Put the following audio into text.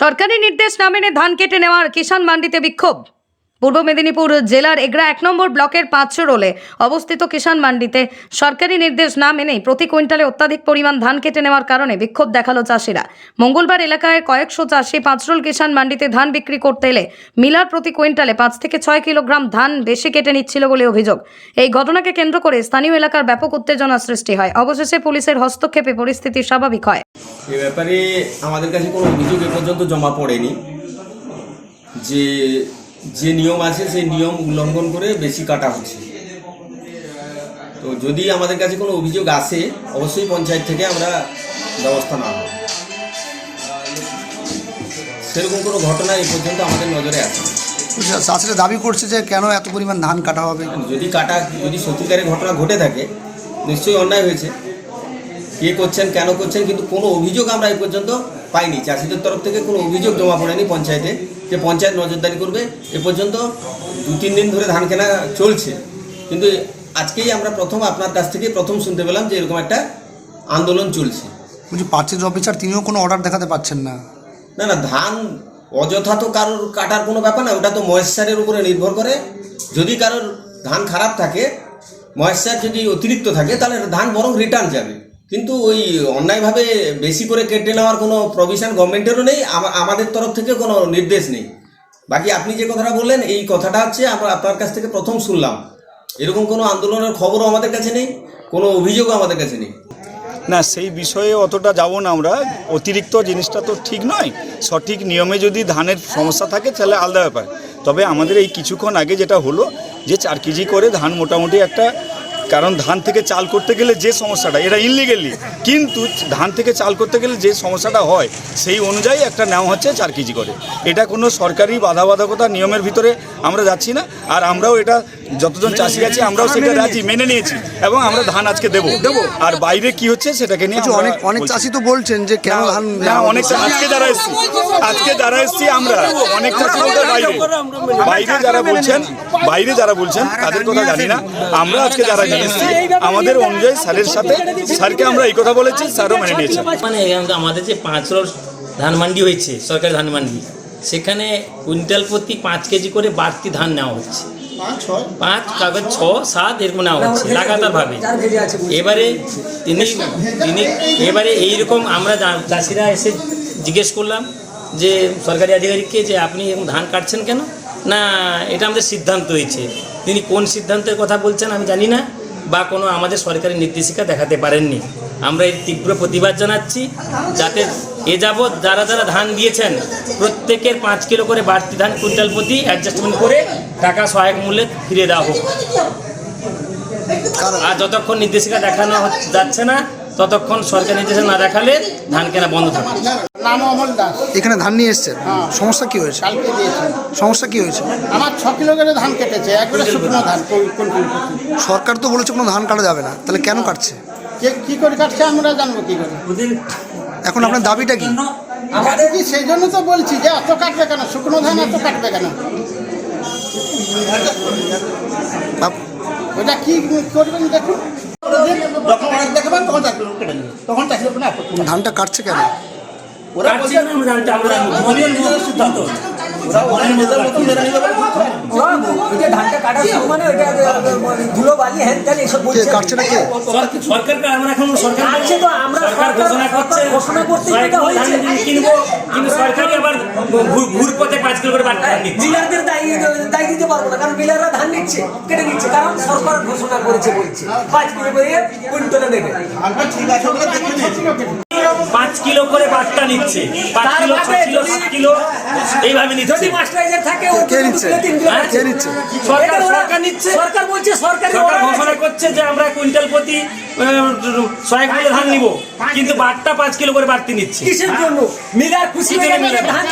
সরকারি নির্দেশ না মেনে ধান কেটে নেওয়ার কিষাণ মান্ডিতে বিক্ষোভ। পূর্ব মেদিনীপুর জেলার এগরা এক নম্বর ব্লকের পাঁচশো রোলে অবস্থিত কিষাণ মান্ডিতে সরকারি নির্দেশ না মেনেই প্রতি কুইন্টালে অত্যাধিক পরিমাণ ধান কেটে নেওয়ার কারণে বিক্ষোভ দেখাল চাষিরা। মঙ্গলবার এলাকায় কয়েকশো চাষি পাঁচরোল কিষাণ মান্ডিতে ধান বিক্রি করতে এলে মিলার প্রতি কুইন্টালে পাঁচ থেকে ছয় কিলোগ্রাম ধান বেশি কেটে নিচ্ছিল বলে অভিযোগ। এই ঘটনাকে কেন্দ্র করে স্থানীয় এলাকার ব্যাপক উত্তেজনা সৃষ্টি হয়। অবশেষে পুলিশের হস্তক্ষেপে পরিস্থিতি স্বাভাবিক হয়। এ ব্যাপারে আমাদের কাছে কোনো অভিযোগ এ পর্যন্ত জমা পড়েনি। যে যে নিয়ম আছে সেই নিয়ম উল্লঙ্ঘন করে বেশি কাটা হচ্ছে। তো যদি আমাদের কাছে কোনো অভিযোগ আসে অবশ্যই পঞ্চায়েত থেকে আমরা ব্যবস্থা নেওয়া হবে সেরকম কোনো ঘটনা এ পর্যন্ত আমাদের নজরে আসে চাষিরা দাবি করছে যে কেন এত পরিমাণ ধান কাটা হবে? যদি কাটা যদি সত্যিকারের ঘটনা ঘটে থাকে নিশ্চয়ই অন্যায় হয়েছে। কে করছেন কেন করছেন কিন্তু কোনো অভিযোগ আমরা এই পর্যন্ত পাইনি। চাষিদের তরফ থেকে কোনো অভিযোগ জমা পড়েনি পঞ্চায়েতে যে পঞ্চায়েত নজরদারি করবে। এ পর্যন্ত দু তিন দিন ধরে ধান কেনা চলছে। কিন্তু আজকেই আমরা প্রথম আপনার কাছ থেকে প্রথম শুনতে পেলাম যে এরকম একটা আন্দোলন চলছে। বলছি পার্চেজ অফিসার তিনিও কোনো অর্ডার দেখাতে পাচ্ছেন না। না না ধান অযথা তো কারোর কাটার কোনো ব্যাপার না ওটা তো ময়েশ্চারের উপরে নির্ভর করে। যদি কারোর ধান খারাপ থাকে ময়েশ্চার যদি অতিরিক্ত থাকে তাহলে ধান বরং রিটার্ন যাবে। কিন্তু ওই অন্যায়ভাবে বেশি করে কেটে নেওয়ার কোনো প্রভিশন গভর্নমেন্টেরও নেই, আমা- আমাদের তরফ থেকে কোনো নির্দেশ নেই। বাকি আপনি যে কথাটা বললেন, এই কথাটা হচ্ছে আমরা আপনার কাছ থেকে প্রথম শুনলাম। এরকম কোনো আন্দোলনের খবরও আমাদের কাছে নেই, কোনো অভিযোগও আমাদের কাছে নেই। না, সেই বিষয়ে অতটা যাব না আমরা। অতিরিক্ত জিনিসটা তো ঠিক নয়। সঠিক নিয়মে যদি ধানের সমস্যা থাকে, তাহলে আলাদা ব্যাপার। তবে আমাদের এই কিছুক্ষণ আগে যেটা হলো, যে চার কেজি করে ধান মোটামুটি একটা কারণ ধান থেকে চাল করতে গেলে যে সমস্যাটা, এটা ইনলিগেলি কিন্তু ধান থেকে চাল করতে গেলে যে সমস্যাটা হয়, সেই অনুযায়ী একটা নেওয়া হচ্ছে চার কেজি করে। এটা কোনো সরকারি বাধাবাধকতা নিয়মের ভিতরে আমরা যাচ্ছি না, আর আমরাও এটা যতজন চাষি আছে আমরাও সেটা রাজি মেনে নিয়েছি। এবং আমরা ধান আজকে দেবো। দেবো। আর বাইরে কি হচ্ছে সেটাকে নিয়ে অনেক অনেক চাষি তো বলছেন যে কেন ধান না অনেক আজকে যারা এসছি আজকে যারা এসছি আমরা। অনেক চাষি বলতে বাইরে। বাইরে যারা বলছেন বাইরে যারা বলছেন তাদের কথা জানি না। আমরা আজকে যারা নিয়ে এসছি আমাদের অনুযায়ী স্যারের সাথে স্যারকে আমরা এই কথা বলেছি স্যারও মেনে নিয়েছেন। মানে আমাদের যে পাঁচ রোড ধান মান্ডি হয়েছে সরকারি ধান মান্ডি সেখানে কুইন্টাল প্রতি পাঁচ কেজি করে বাড়তি ধান নেওয়া হচ্ছে। পাঁচ কাগজ ছ সাত এরকম নেওয়া হচ্ছে লাগাতার ভাবে। এবারে তিনি তিনি এবারে এইরকম আমরা চাষিরা এসে জিজ্ঞেস করলাম যে সরকারি আধিকারিককে যে আপনি এরকম ধান কাটছেন কেন? না এটা আমাদের সিদ্ধান্ত হয়েছে। তিনি কোন সিদ্ধান্তের কথা বলছেন আমি জানি না বা কোনো আমাদের সরকারি নির্দেশিকা দেখাতে পারেননি। আমরা এর তীব্র প্রতিবাদ জানাচ্ছি যাতে এ যাবৎ যারা যারা ধান দিয়েছেন প্রত্যেকের পাঁচ কিলো করে বাড়তি ধান কুইন্টাল প্রতি অ্যাডজাস্টমেন্ট করে টাকা সহায়ক মূল্যে ফিরে দেওয়া হোক। আর যতক্ষণ নির্দেশিকা দেখানো যাচ্ছে না ততক্ষণ সরকারি নির্দেশিকা না দেখালে ধান কেনা বন্ধ থাকবে। নাম অমল দাস। এখানে ধান নিয়ে এসছেন? সমস্যা কি হয়েছে? কালকে দিয়েছে। সমস্যা কি হয়েছে? আমার ছ কিলো করে ধান কেটেছে একবারে শুকনো ধান। সরকার তো বলেছে কোনো ধান কাটা যাবে না তাহলে কেন কাটছে? কে কি করে কাটছে আমরা জানব কি করে। এখন আপনার দাবিটা কি? আমাদের কি সেই জন্য তো বলছি যে এত কাটবে কেন? শুকনো ধান এত কাটবে কেন? ওটা কি করবেন দেখুন। যখন দেখাবেন তখন চাকরি কেটে নেবে। তখন চাকরি কোনো আপত্তি ধানটা কাটছে কেন? ওরা বলছে আমরা সিদ্ধান্ত। ওরা নিজেদের মেনে নিতে পারে কাটার মানে ওইটা ধুলো বালি হ্যান ত্যান এসব বলছে। কাটছে না কে সর- আমরা এখন সরকার কাটছে তো আমরা ঘোষণা করছে ঘোষণা করতে যেটা হয়েছে। কিনবো কিন্তু সরকারই আবার ঘুর- ঘুর পথে পাঁচ কিলো করে বাড়তি ডিলারদের দায়ী দায়ী দিতে পারব না কারণ ডিলাররা ধান নিচ্ছে কেটে নিচ্ছে কারণ সরকার ঘোষণা করেছে বলছে। পাঁচ কিলো করে কুইন্টলে দেবে। ঠিক আছে পাঁচ কিলো করে বার্তা নিচ্ছে। পাঁচ কিলো ছ কিলো সাত কিলো এইভাবে নিচ্ছে। যদি মাস্টারাইজার থাকে কে নিচ্ছে? কিলো, তিন কিলো হ্যাঁ? কে নিচ্ছে? সরকার সরকার নিচ্ছে। সরকার বলছে সরকার ঘোষণা করছে যে আমরা কুইন্টাল প্রতি ছয় কিলো ধান নিব। কিন্তু বার্তা পাঁচ কিলো করে বাড়তি নিচ্ছে। কিসের জন্য? মিলার খুশি? ধান